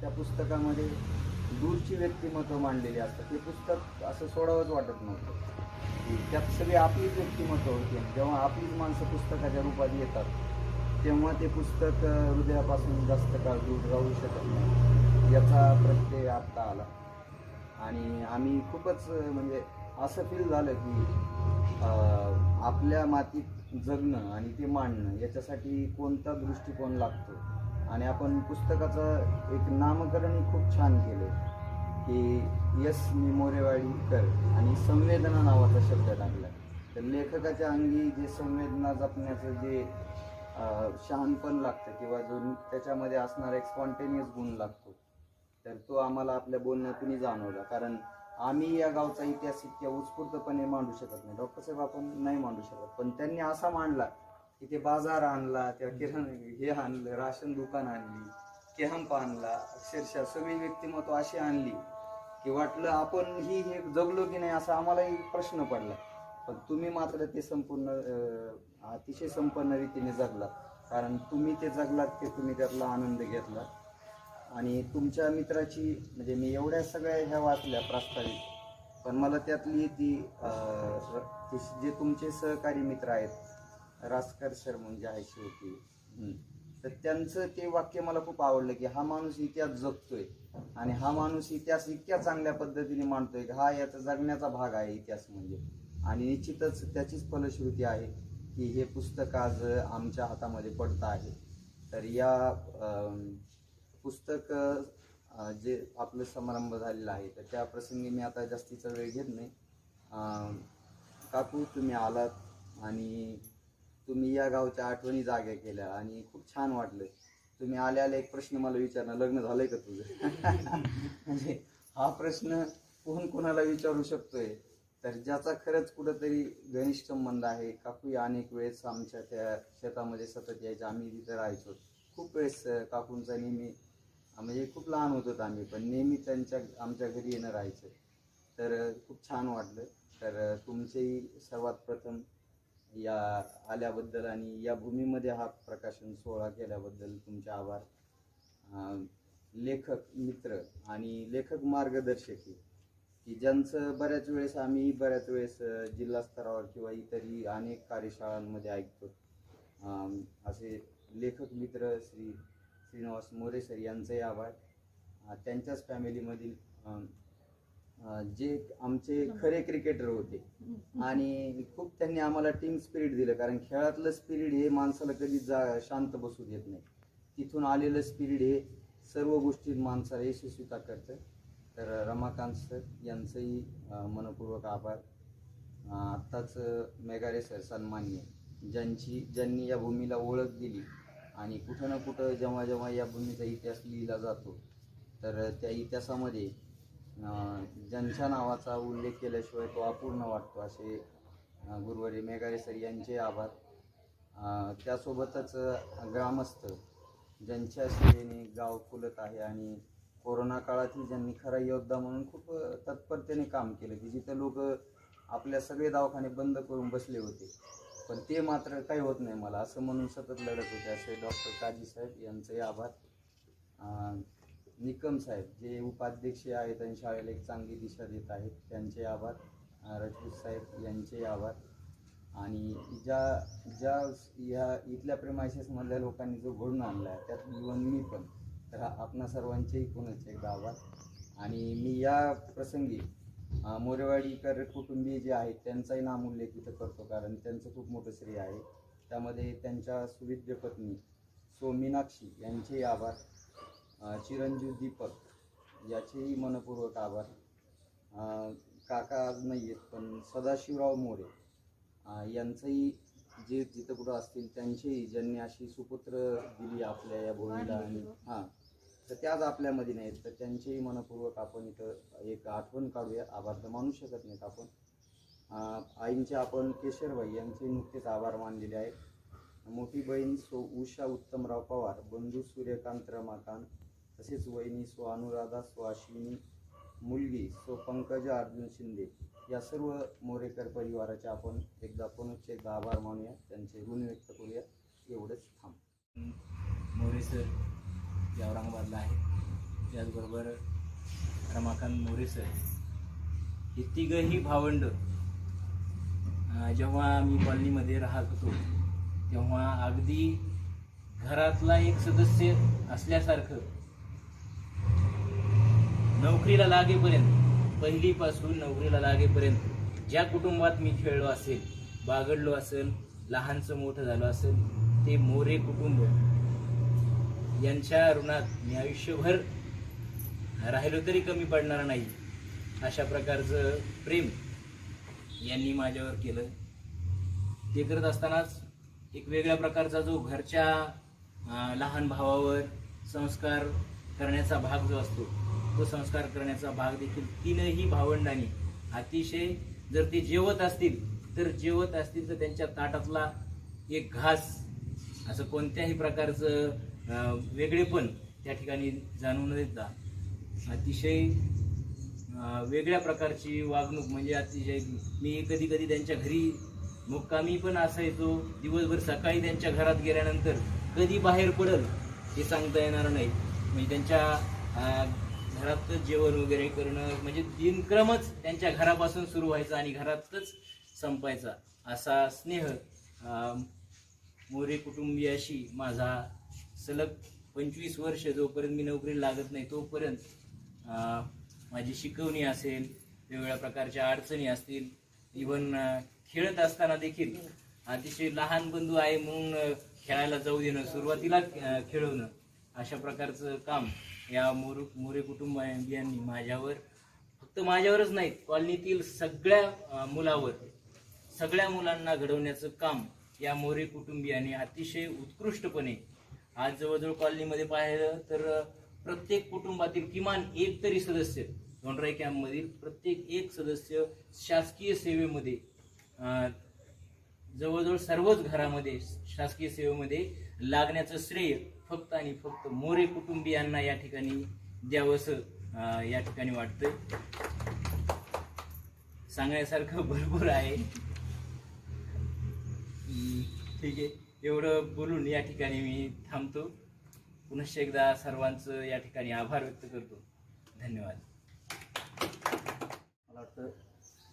त्या पुस्तकामध्ये दूरची व्यक्तिमत्व मांडलेली असतात ते पुस्तक असं सोडावंच वाटत नव्हतं. की त्यात सगळी आपलीच व्यक्तिमत्व होती. जेव्हा आपलीच माणसं पुस्तकाच्या रूपात येतात तेव्हा ते पुस्तक हृदयापासून जास्त काळ दूर राहू शकत नाही. याचा प्रत्यय आत्ता आला. आणि आम्ही खूपच म्हणजे असं फील झालं की आपल्या मातीत जगणं आणि ते मांडणं याच्यासाठी कोणता दृष्टिकोन लागतो? आणि आपण पुस्तकाचं एक नामकरणही खूप छान केलं. की यस मी मोरेवाडीकर आणि संवेदना नावाचा शब्द टाकला. तर लेखकाच्या अंगी जे संवेदना जपण्याचं जे शहाणपण लागतं किंवा जो त्याच्यामध्ये असणारा एक स्पॉन्टेनियस गुण लागतो तर तो आम्हाला आपल्या बोलण्यातूनही जाणवला. कारण आम्ही या गावचा इतिहास इतक्या उत्स्फूर्तपणे मांडू शकत नाही. डॉक्टर साहेब आपण नाही मांडू शकत. पण त्यांनी असा मांडला इथे बाजार आणला त्या किराण हे आणलं राशन दुकान आणली कॅम्प आणला अक्षरशः सगळी व्यक्तिमत्व अशी आणली की वाटलं आपण ही हे जगलो की नाही असा आम्हालाही प्रश्न पडला. पण तुम्ही मात्र ते संपूर्ण अतिशय संपन्न रीतीने जगला कारण तुम्ही ते जगलात ते तुम्ही त्यातला आनंद घेतला आणि तुमच्या मित्राची म्हणजे मी एवढ्या सगळ्या ह्या वाचल्या प्रास्ताविक पण मला त्यातली ती जे तुमचे सहकारी मित्र आहेत रासकर सर म्हणजे आहे शेवटी. हम्म. तर त्यांचं ते वाक्य मला खूप आवडलं की हा माणूस इतिहास जगतोय आणि हा माणूस इतिहास इतक्या चांगल्या पद्धतीने मांडतोय की हा याचा जगण्याचा भाग आहे इतिहास म्हणजे. आणि निश्चितच त्याचीच फलश्रुती आहे की हे पुस्तक आज आमच्या हातामध्ये पडतं आहे. तर या पुस्तक जे आपलं समारंभ झालेला आहे तर त्या प्रसंगी मी आता जास्तीचा वेळ घेत नाही. काकू तुम्ही आलात आणि तुम्ही या गावच्या आठवणी जाग्या केल्या आणि खूप छान वाटलं. तुम्ही आले आले एक प्रश्न मला विचारणार लग्न झालंय का तुझं? म्हणजे हा प्रश्न कोण कोणाला विचारू शकतोय? तर ज्याचा खरंच कुठंतरी घनिष्ठ संबंध आहे काकू या अनेक वेळेस आमच्या त्या शेतामध्ये सतत यायच्या आम्ही तिथं राहायचो. खूप वेळेस काकूंचा नेहमी म्हणजे खूप लहान होतो आम्ही पण नेहमी त्यांच्या आमच्या घरी येणं राहायचं. तर खूप छान वाटलं. तर तुमचेही सर्वात प्रथम या आल्याबद्दल आणि या भूमीमध्ये हा प्रकाशन सोहळा केल्याबद्दल तुमचे आभार. लेखक मित्र आणि लेखक मार्गदर्शक की ज्यांचं बऱ्याच वेळेस आम्ही बऱ्याच वेळेस जिल्हा स्तरावर किंवा इतरही अनेक कार्यशाळांमध्ये ऐकतो. असे लेखक मित्र श्री श्रीनिवास मोरे सर यांचंही आभार. त्यांच्याच फॅमिलीमधील जे आमचे खरे क्रिकेटर होते. आणि खूप त्यांनी आम्हाला टीम स्पिरिट दिलं कारण खेळातलं स्पिरिट हे माणसाला कधी जा शांत बसू देत नाही. तिथून आलेलं स्पिरिट हे सर्व गोष्टीत माणसाला यशस्वीता करतं. तर रमाकांत सर यांचंही मनपूर्वक आभार. आत्ताच मेघारे सर सन्मान्य ज्यांची ज्यांनी या भूमीला ओळख दिली आणि कुठं ना कुठं जेव्हा जेव्हा या भूमीचा इतिहास लिहिला जातो तर त्या इतिहासामध्ये ज्यांच्या नावाचा उल्लेख केल्याशिवाय तो अपूर्ण वाटतो असे गुरुवारी मेघारे सर यांचे आभार. त्यासोबतच ग्रामस्थ ज्यांच्या सेवेने गाव फुलत आहे आणि कोरोना काळातही ज्यांनी खरा योद्धा म्हणून खूप तत्परतेने काम केलं की जिथं लोक आपल्या सगळे दवाखाने बंद करून बसले होते. पण ते मात्र काही होत नाही मला असं म्हणून सतत लढत होते असे डॉक्टर काजी साहेब यांचे आभार. निकम साहेब जे उपाध्यक्ष आहेत आणि शाळेला एक चांगली दिशा देत आहेत त्यांचे आभार. राजपूत साहेब यांचे आभार. आणि ज्या ज्या या इथल्या प्रेमायसेसमधल्या लोकांनी जो घडून आणला आहे त्यात इवन मी पण. तर आपणा सर्वांचेही कोणच एकदा आभार. आणि मी या प्रसंगी मोरेवाडीकर कुटुंबीय जे आहेत त्यांचाही नामोल्लेख इथं करतो कारण त्यांचं खूप मोठं श्रेय आहे. त्यामध्ये त्यांच्या सुविद्य पत्नी सो मीनाक्षी यांचेही आभार. चिरंजीव दीपक याचेही मनपूर्वक आभार. काका आज नाही आहेत पण सदाशिवराव मोरे यांचंही जे जिथं कुठं असतील त्यांचेही ज्यांनी अशी सुपुत्र दिली आपल्या या भूमीला आणि हां तर त्याच आज आपल्यामध्ये नाहीत तर त्यांचेही मनपूर्वक आपण इथं एक आठवण काढूया. आभार तर मानू शकत नाहीत आपण. आईंचे आपण केशरबाई यांचे नुकतेच आभार मानलेले आहेत. मोठी बहीण सो उषा उत्तमराव पवार बंधू सूर्यकांत रमाकांत तसेच वहिनी स्व अनुराधा सो अश्विनी मुलगी स्व पंकजा अर्जुन शिंदे या सर्व मोरेकर परिवाराचे आपण एकदा पुनश्च आभार मानूया. त्यांचे ऋण व्यक्त करूया. एवढंच थांब. मोरे सर जे औरंगाबादला आहे त्याचबरोबर रमाकांत मोरे सर हे तिघही भावंड जेव्हा मी कॉलनीमध्ये राहत होतो तेव्हा अगदी घरातला एक सदस्य असल्यासारखं नोकरीला लागेपर्यंत पहिलीपासून नोकरीला लागेपर्यंत ज्या कुटुंबात मी खेळलो असेल बागडलो असेल लहानचं मोठं झालो असेल ते मोरे कुटुंब यांच्या ऋणात मी आयुष्यभर राहिलो तरी कमी पडणार नाही. अशा प्रकारचं प्रेम यांनी माझ्यावर केलं. ते करत असतानाच एक वेगळ्या प्रकारचा जो घरच्या लहान भावावर संस्कार करण्याचा भाग जो असतो तो संस्कार करण्याचा भाग देखील तीनही भावंडांनी. अतिशय जर ते जेवत असतील तर जेवत असतील तर त्यांच्या ताटातला एक घास असं कोणत्याही प्रकारचं वेगळेपण त्या ठिकाणी जाणवून देता. अतिशय वेगळ्या प्रकारची वागणूक म्हणजे अतिशय मी कधी कधी त्यांच्या घरी मुक्कामी पण असायचो दिवसभर सकाळी त्यांच्या घरात गेल्यानंतर कधी बाहेर पडल हे सांगता येणार नाही. म्हणजे त्यांच्या घरातच जेवण वगैरे करणं म्हणजे दिनक्रमच त्यांच्या घरापासून सुरू व्हायचा आणि घरातच संपायचा असा स्नेह मोरे कुटुंबियाशी माझा सलग पंचवीस वर्ष जोपर्यंत मी नोकरीला लागत नाही तोपर्यंत माझी शिकवणी असेल वेगवेगळ्या प्रकारच्या अडचणी असतील इवन खेळत असताना देखील अतिशय लहान बंधू आहे म्हणून खेळायला जाऊ देणं सुरुवातीला खेळवणं अशा प्रकारचं काम या मोरू मोरे कुटुंबियांनी माझ्यावर फक्त माझ्यावरच नाहीत कॉलनीतील सगळ्या मुलावर सगळ्या मुलांना घडवण्याचं काम या मोरे कुटुंबियांनी अतिशय उत्कृष्टपणे आज जवळजवळ कॉलनीमध्ये पाहिलं तर प्रत्येक कुटुंबातील किमान एक तरी सदस्य धोंडराई कॅम्पमधील प्रत्येक एक सदस्य शासकीय सेवेमध्ये जवळजवळ सर्वच घरामध्ये शासकीय सेवेमध्ये लागण्याचं श्रेय फक्त आणि फक्त मोरे कुटुंबियांना या ठिकाणी द्यावंसं या ठिकाणी वाटतंय. सांगण्यासारखं भरपूर आहे. ठीक आहे. एवढं बोलून या ठिकाणी मी थांबतो. पुनश्च एकदा सर्वांचं या ठिकाणी आभार व्यक्त करतो. धन्यवाद. मला वाटतं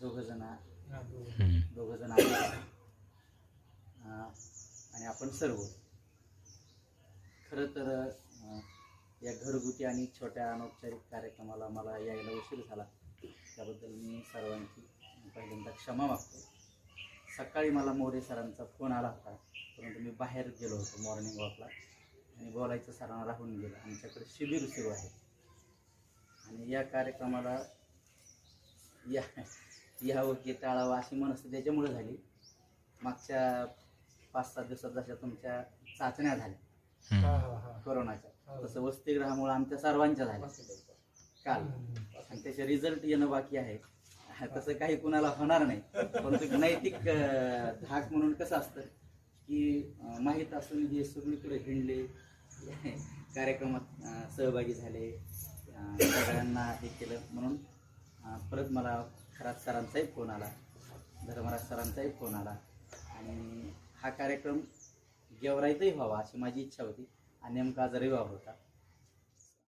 दोघं जण दोघं. जण आपण सर्व. खरं तर या घरगुती आणि छोट्या अनौपचारिक कार्यक्रमाला मला यायला उशीर झाला. त्याबद्दल मी सर्वांची पहिल्यांदा क्षमा मागतो. सकाळी मला मोरे सरांचा फोन आला होता. परंतु मी बाहेर गेलो होतो मॉर्निंग वॉकला आणि बोलायचं सरांना राहून गेलं. आमच्याकडे शिबिर सुरू आहे. आणि या कार्यक्रमाला या यावं की टाळावं अशी मनस्थिती त्याच्यामुळे झाली. मागच्या पाच सात दिवसात जशा तुमच्या चाचण्या झाल्या. कोरोनाच्या. तसं वसतिगृहामुळे आमच्या सर्वांच्या झाल्या. काल. आणि त्याचे रिझल्ट येणं बाकी आहे. तसं काही कुणाला होणार नाही. परंतु नैतिक धाक म्हणून कसं असतं की माहीत असून हे सगळीकडे हिंडले कार्यक्रमात सहभागी झाले सगळ्यांना हे केलं म्हणून परत मला खरात सरांचाही फोन आला. धर्मराज सरांचाही फोन आला. आणि हा कार्यक्रम गेवराईतही व्हावा अशी माझी इच्छा होती आणि नेमका आजारही व्हावा होता